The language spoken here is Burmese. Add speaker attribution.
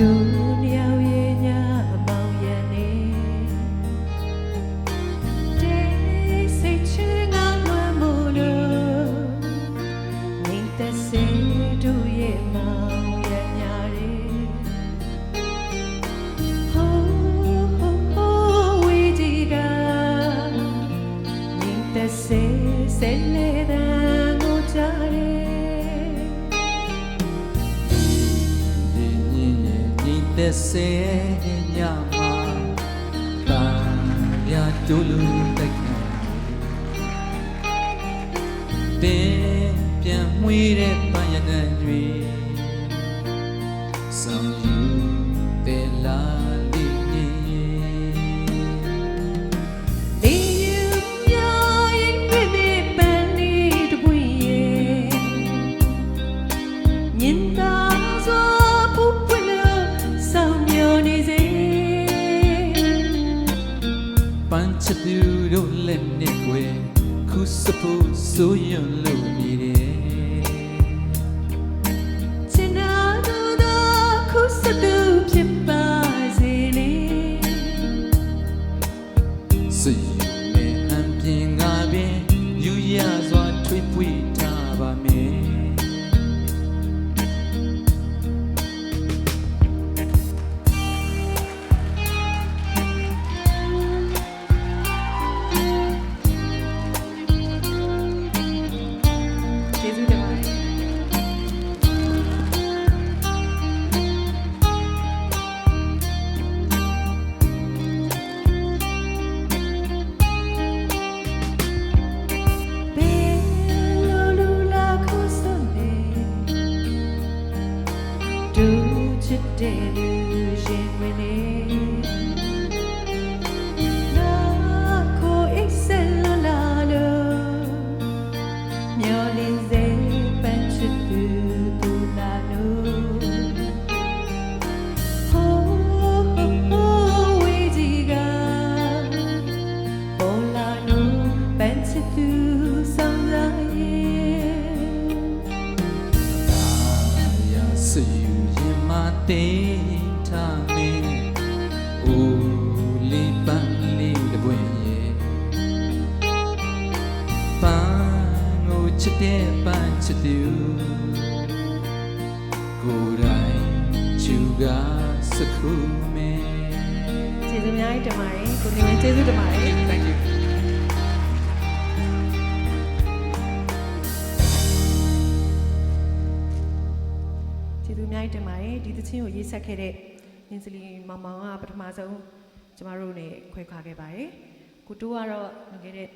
Speaker 1: ဒူလျောက်ရဲ့ညမောင်ရနေတေးစိတ်ချငါလွမ်းမို့လို့နေတစေဒူရဲ့မောင်ရညာရဲဟိုးဟိုးဟိုးဝေးဒီကနေတစေせလေတ
Speaker 2: ညီသက်စေညမှာတာရတူလူတက်ခံတင်းပြန်မွေးတဲ့ပန်းရတဲ့
Speaker 1: ပန်း
Speaker 2: ချသူတို့လက်နဲ့ွယ်ခုစဖို့ဆိုရင်လို့မြည်တယ်
Speaker 1: ချင်နာသူသောခုစတူဖြစ်ပါစေလေ
Speaker 2: စိတ်နဲ့အံပြင်းငါပင်ယူရစွာထွေးပွေထားပါမ
Speaker 1: ချစ်တဲ့လူရှင်ဝင်
Speaker 2: ရင်မတင်ထားမင်းအိုးလေးပန်းလေးတပွင့်ရဲ့ပန်းကိုချစ်တဲ့ပန်းချစ်သူကိုယ်တိုင်ချူကစခုမဲ
Speaker 1: ကျေးဇူးအများကြီးတင်ပါတယ်ကိုနေဝင်ကျေးဇူးတင်ပါတယ်
Speaker 2: Thank you
Speaker 1: ကျေးဇူးအများကြီးတင်ပါတယ်ဒီသချင်းကိုရေးဆက်ခဲ့တဲ့နင်းစလီမောင်မောင်ကပထမဆုံးကျမတို့နဲ့ခွဲခွာခဲ့ပါတယ်ကိုတိုးကတော့ငယ်ခဲ့တဲ့